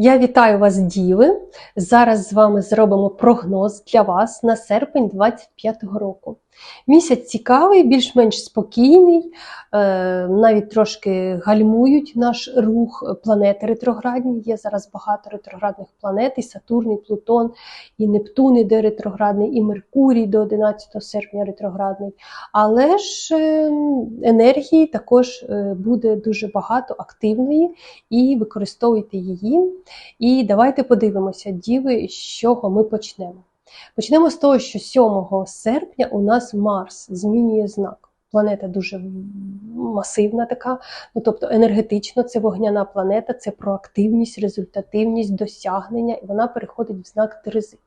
Я вітаю вас, діви. Зараз з вами зробимо прогноз для вас на серпень 25-го року. Місяць цікавий, більш-менш спокійний, е, навіть трошки гальмують наш рух планети ретроградні. Є зараз багато ретроградних планет, і Сатурн, і Плутон, і Нептун іде ретроградний, і Меркурій до 11 серпня ретроградний. Але ж е, енергії також е, буде дуже багато активної, і використовуйте її. І давайте подивимося, діви, з чого ми почнемо. Почнемо з того, що 7 серпня у нас Марс змінює знак. Планета дуже масивна така, ну тобто енергетично це вогняна планета, це проактивність, результативність, досягнення, і вона переходить в знак Терези.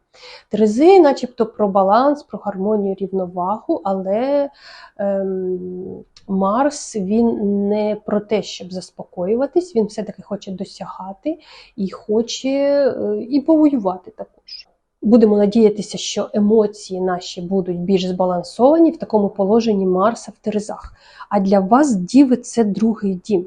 Терези, начебто, про баланс, про гармонію, рівновагу, але ем, Марс він не про те, щоб заспокоюватись, він все-таки хоче досягати і хоче е, і повоювати також. Будемо надіятися, що емоції наші будуть більш збалансовані в такому положенні Марса в Терезах. А для вас, діви, це другий дім.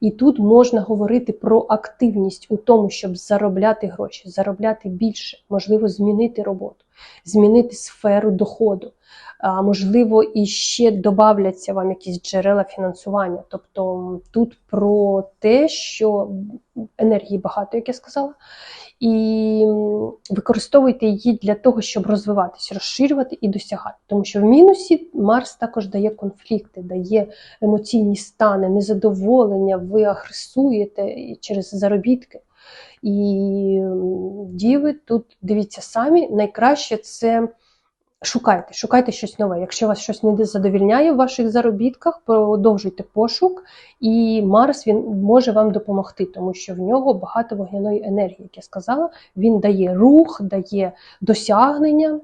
І тут можна говорити про активність у тому, щоб заробляти гроші, заробляти більше, можливо, змінити роботу, змінити сферу доходу. Можливо, і ще додавляться вам якісь джерела фінансування. Тобто тут про те, що енергії багато, як я сказала, і використовуйте її для того, щоб розвиватись, розширювати і досягати. Тому що в мінусі Марс також дає конфлікти, дає емоційні стани, незадоволення, ви агресуєте через заробітки. І діви тут дивіться самі, найкраще це. Шукайте, шукайте щось нове. Якщо вас щось не задовільняє в ваших заробітках, продовжуйте пошук, і Марс він може вам допомогти, тому що в нього багато вогняної енергії, як я сказала. Він дає рух, дає досягнення.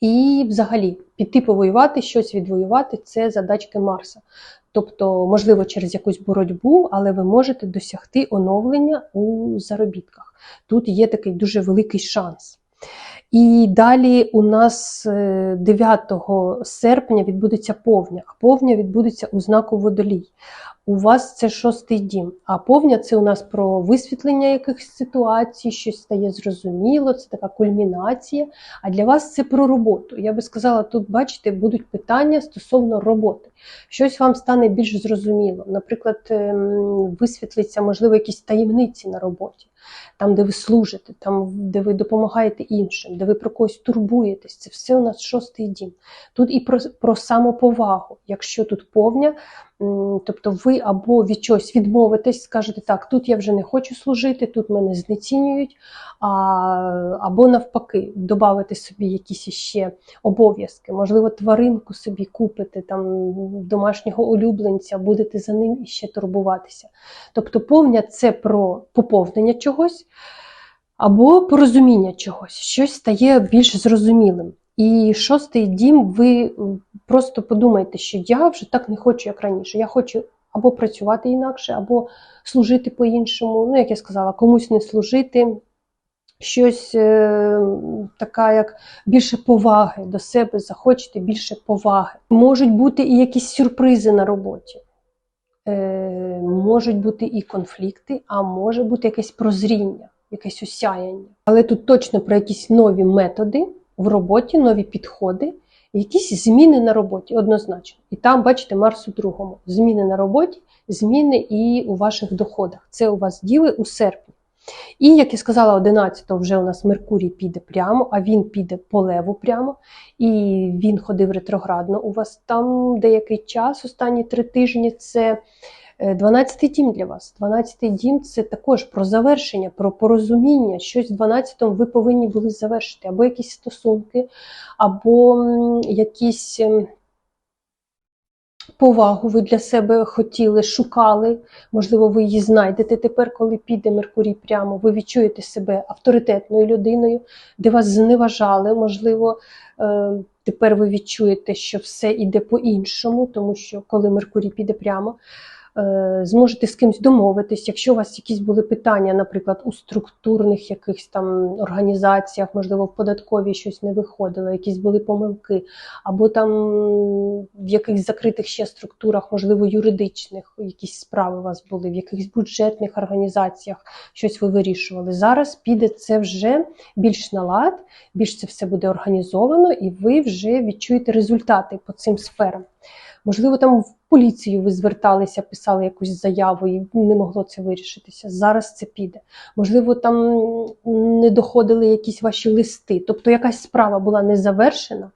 І, взагалі, піти повоювати, щось відвоювати це задачки Марса. Тобто, можливо, через якусь боротьбу, але ви можете досягти оновлення у заробітках. Тут є такий дуже великий шанс. І далі у нас 9 серпня відбудеться повня, а повня відбудеться у знаку водолій. У вас це шостий дім. А повня це у нас про висвітлення якихось ситуацій, щось стає зрозуміло, це така кульмінація. А для вас це про роботу. Я би сказала, тут, бачите, будуть питання стосовно роботи. Щось вам стане більш зрозуміло. Наприклад, висвітлиться, можливо, якісь таємниці на роботі. Там, де ви служите, там, де ви допомагаєте іншим, де ви про когось турбуєтесь, це все у нас шостий дім. Тут і про, про самоповагу. Якщо тут повня, тобто ви або від чогось відмовитесь, скажете, так, тут я вже не хочу служити, тут мене знецінюють, а, або навпаки, додати собі якісь ще обов'язки, можливо, тваринку собі купите, там домашнього улюбленця, будете за ним іще турбуватися. Тобто, повня це про поповнення чогось. Або порозуміння чогось, щось стає більш зрозумілим. І шостий дім, ви просто подумайте, що я вже так не хочу, як раніше. Я хочу або працювати інакше, або служити по-іншому. Ну, як я сказала, комусь не служити. Щось е, така, як більше поваги до себе, захочете більше поваги. Можуть бути і якісь сюрпризи на роботі. Е, Можуть бути і конфлікти, а може бути якесь прозріння, якесь осяяння. Але тут точно про якісь нові методи в роботі, нові підходи, якісь зміни на роботі, однозначно. І там, бачите, Марс у другому. Зміни на роботі, зміни і у ваших доходах. Це у вас діли у серпні. І, як я сказала, 11-го вже у нас Меркурій піде прямо, а він піде по леву прямо. І він ходив ретроградно. У вас там деякий час, останні три тижні, це 12-й дім для вас. 12-й дім це також про завершення, про порозуміння. Щось в 12-му ви повинні були завершити, або якісь стосунки, або якісь. Повагу ви для себе хотіли, шукали, можливо, ви її знайдете тепер, коли піде Меркурій прямо. Ви відчуєте себе авторитетною людиною, де вас зневажали. Можливо, тепер ви відчуєте, що все йде по-іншому, тому що коли Меркурій піде прямо, е, зможете з кимось домовитись. Якщо у вас якісь були питання, наприклад, у структурних якихось там організаціях, можливо, в податковій щось не виходило, якісь були помилки, або там в якихось закритих ще структурах, можливо, юридичних, якісь справи у вас були, в якихось бюджетних організаціях щось ви вирішували. Зараз піде це вже більш на лад, більш це все буде організовано, і ви вже відчуєте результати по цим сферам. Можливо, там в поліцію ви зверталися, писали якусь заяву і не могло це вирішитися. Зараз це піде. Можливо, там не доходили якісь ваші листи, тобто якась справа була не завершена,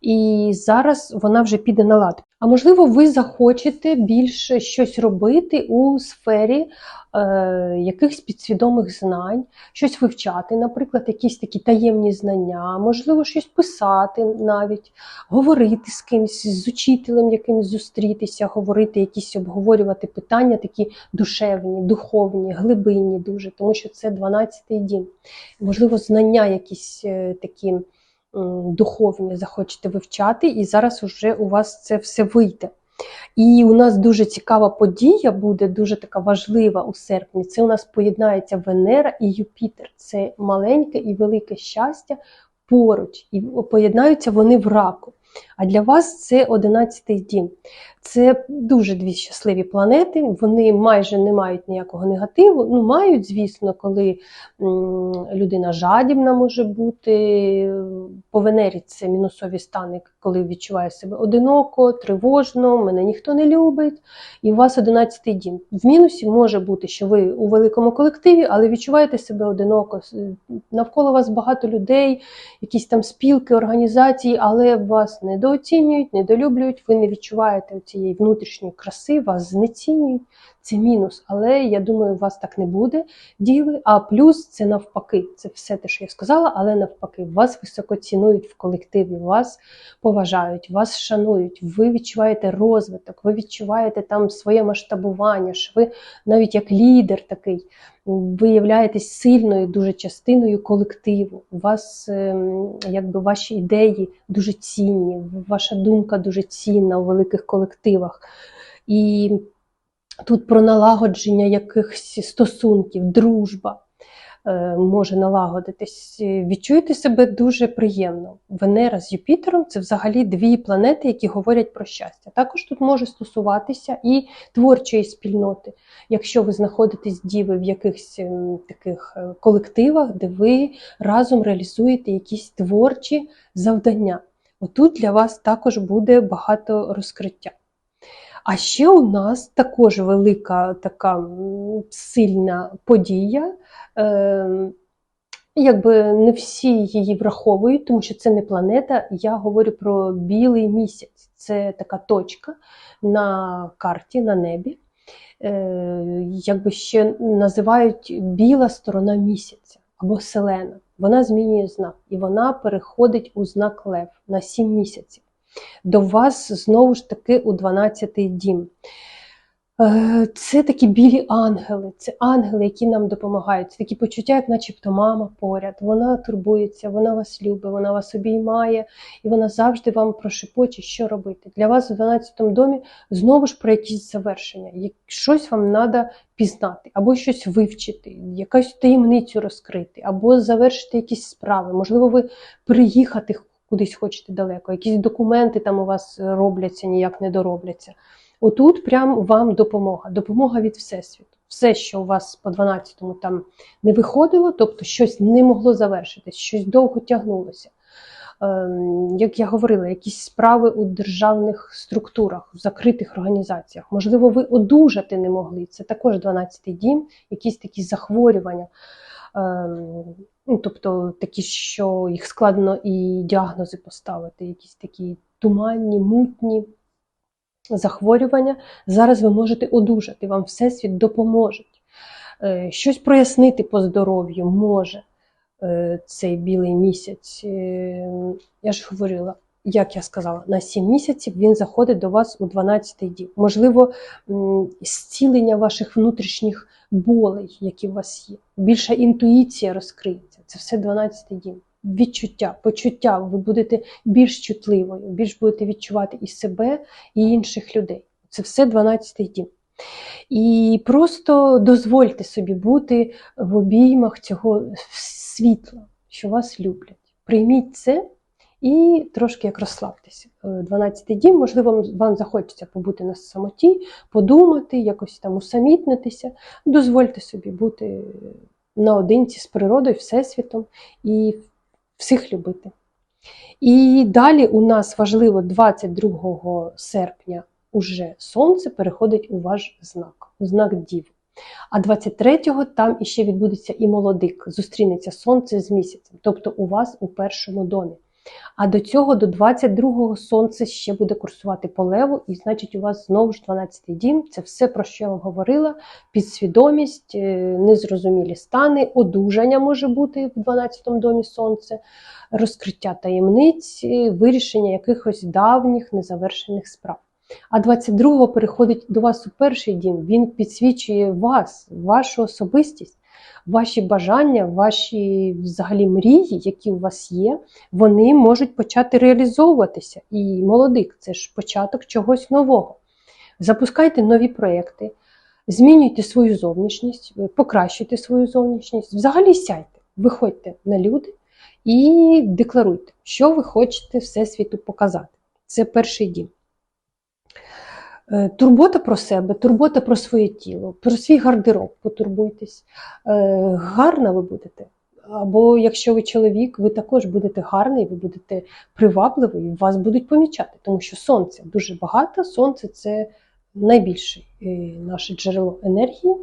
і зараз вона вже піде на лад. А можливо, ви захочете більше щось робити у сфері е, якихось підсвідомих знань, щось вивчати, наприклад, якісь такі таємні знання, можливо, щось писати навіть, говорити з кимось, з учителем якимось зустрітися, говорити, якісь обговорювати питання, такі душевні, духовні, глибинні дуже, тому що це 12-й дім. Можливо, знання якісь е, такі духовні захочете вивчати, і зараз вже у вас це все вийде. І у нас дуже цікава подія буде, дуже така важлива у серпні. Це у нас поєднається Венера і Юпітер. Це маленьке і велике щастя поруч. І поєднаються вони в раку. А для вас це 11-й дім. Це дуже дві щасливі планети, вони майже не мають ніякого негативу. Ну, мають, звісно, коли людина жадібна може бути. По Венері це мінусові стани, коли відчуває себе одиноко, тривожно, мене ніхто не любить. І у вас 11-й дім. В мінусі може бути, що ви у великому колективі, але відчуваєте себе одиноко. Навколо вас багато людей, якісь там спілки, організації, але вас недооцінюють, недолюблюють, ви не відчуваєте цієї внутрішньої краси, вас знецінюють. Це мінус, але я думаю, у вас так не буде діли. А плюс це навпаки. Це все те, що я сказала, але навпаки, вас високо цінують в колективі, вас поважають, вас шанують, ви відчуваєте розвиток, ви відчуваєте там своє масштабування, що ви навіть як лідер такий. Ви являєтесь сильною дуже частиною колективу. У вас ем, якби ваші ідеї дуже цінні, ваша думка дуже цінна у великих колективах. І тут про налагодження якихось стосунків, дружба е, може налагодитись. Відчуєте себе дуже приємно. Венера з Юпітером це взагалі дві планети, які говорять про щастя. Також тут може стосуватися і творчої спільноти, якщо ви знаходитесь діви в якихось ем, таких е, колективах, де ви разом реалізуєте якісь творчі завдання. Отут для вас також буде багато розкриття. А ще у нас також велика така сильна подія. Е, Якби не всі її враховують, тому що це не планета. Я говорю про білий місяць. Це така точка на карті, на небі. Е, Якби ще називають біла сторона місяця або селена. Вона змінює знак, і вона переходить у знак Лев на 7 місяців до вас знову ж таки у 12-й дім. Е, це такі білі ангели, це ангели, які нам допомагають. Це такі почуття, як начебто мама поряд. Вона турбується, вона вас любить, вона вас обіймає, і вона завжди вам прошепоче, що робити. Для вас у 12-му домі знову ж про якісь завершення. Щось вам треба пізнати, або щось вивчити, якусь таємницю розкрити, або завершити якісь справи. Можливо, ви приїхати кудись хочете далеко, якісь документи там у вас робляться, ніяк не доробляться. Отут прям вам допомога, допомога від Всесвіту. Все, що у вас по 12-му там не виходило, тобто щось не могло завершитись, щось довго тягнулося. Ем, як я говорила, якісь справи у державних структурах, в закритих організаціях. Можливо, ви одужати не могли. Це також 12-й дім, якісь такі захворювання. Ем, ну, тобто такі, що їх складно і діагнози поставити, якісь такі туманні, мутні захворювання. Зараз ви можете одужати, вам всесвіт допоможе. Е, щось прояснити по здоров'ю може е, цей білий місяць. Е, я ж говорила, як я сказала, на 7 місяців він заходить до вас у 12-й дім. Можливо, зцілення ваших внутрішніх болей, які у вас є. Більша інтуїція розкриється. Це все 12-й дім. Відчуття, почуття, ви будете більш чутливою, більш будете відчувати і себе, і інших людей. Це все 12-й дім. І просто дозвольте собі бути в обіймах цього світла, що вас люблять. Прийміть це і трошки як розслабтеся. 12-й дім, можливо, вам- вам захочеться побути на самоті, подумати, якось там усамітнитися. Дозвольте собі бути наодинці з природою, всесвітом і всіх любити. І далі у нас важливо 22 серпня уже сонце переходить у ваш знак, у знак Дів. А 23-го там іще відбудеться і молодик, зустрінеться сонце з місяцем, тобто у вас у першому домі. А до цього, до 22-го, сонце ще буде курсувати по леву, і значить, у вас знову ж 12-й дім. Це все, про що я вам говорила: підсвідомість, е, незрозумілі стани, одужання може бути в 12-му домі сонце, розкриття таємниць, е, вирішення якихось давніх незавершених справ. А 22-го переходить до вас у перший дім. Він підсвічує вас, вашу особистість, ваші бажання, ваші взагалі мрії, які у вас є, вони можуть почати реалізовуватися. І молодик це ж початок чогось нового. Запускайте нові проекти, змінюйте свою зовнішність, покращуйте свою зовнішність. Взагалі сядьте, виходьте на люди і декларуйте, що ви хочете Всесвіту показати. Це перший дім. Е, Турбота про себе, турбота про своє тіло, про свій гардероб, потурбуйтесь. Е, Гарна ви будете. Або якщо ви чоловік, ви також будете гарний, ви будете привабливий, вас будуть помічати, тому що сонце дуже багато. Сонце це найбільше е, наше джерело енергії,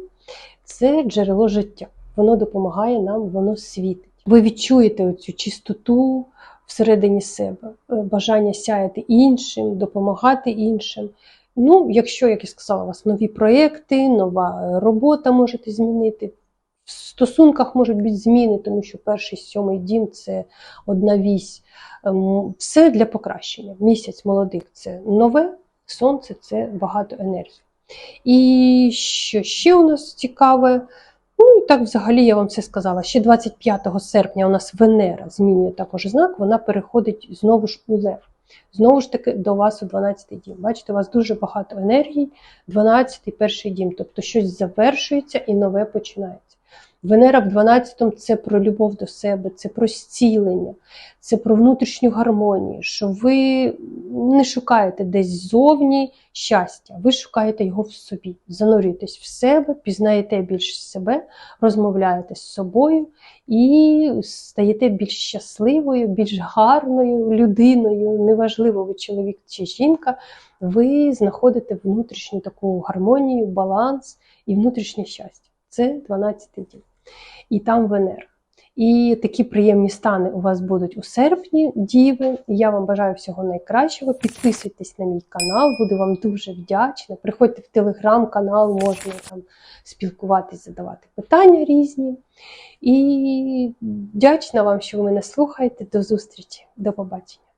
це джерело життя. Воно допомагає нам, воно світить. Ви відчуєте оцю чистоту всередині себе, бажання сяяти іншим, допомагати іншим. Ну, якщо, як я сказала, у вас нові проєкти, нова робота можете змінити. В стосунках можуть бути зміни, тому що перший сьомий дім це одна вісь. Ем, Все для покращення. Місяць молодих це нове, сонце це багато енергії. І що ще у нас цікаве? Ну і так, взагалі, я вам все сказала. Ще 25 серпня у нас Венера змінює також знак, вона переходить знову ж у Лев. Знову ж таки, до вас у 12-й дім. Бачите, у вас дуже багато енергії, 12-й перший дім, тобто щось завершується і нове починається. Венера в 12-му це про любов до себе, це про зцілення, це про внутрішню гармонію, що ви не шукаєте десь ззовні щастя, ви шукаєте його в собі, занурюєтесь в себе, пізнаєте більш себе, розмовляєте з собою і стаєте більш щасливою, більш гарною людиною. Неважливо, ви чоловік чи жінка, ви знаходите внутрішню таку гармонію, баланс і внутрішнє щастя. Це 12-й дім. І там Венера. І такі приємні стани у вас будуть у серпні, діви. Я вам бажаю всього найкращого. Підписуйтесь на мій канал, буду вам дуже вдячна. Приходьте в телеграм-канал, можна там спілкуватись, задавати питання різні. І вдячна вам, що ви мене слухаєте. До зустрічі, до побачення.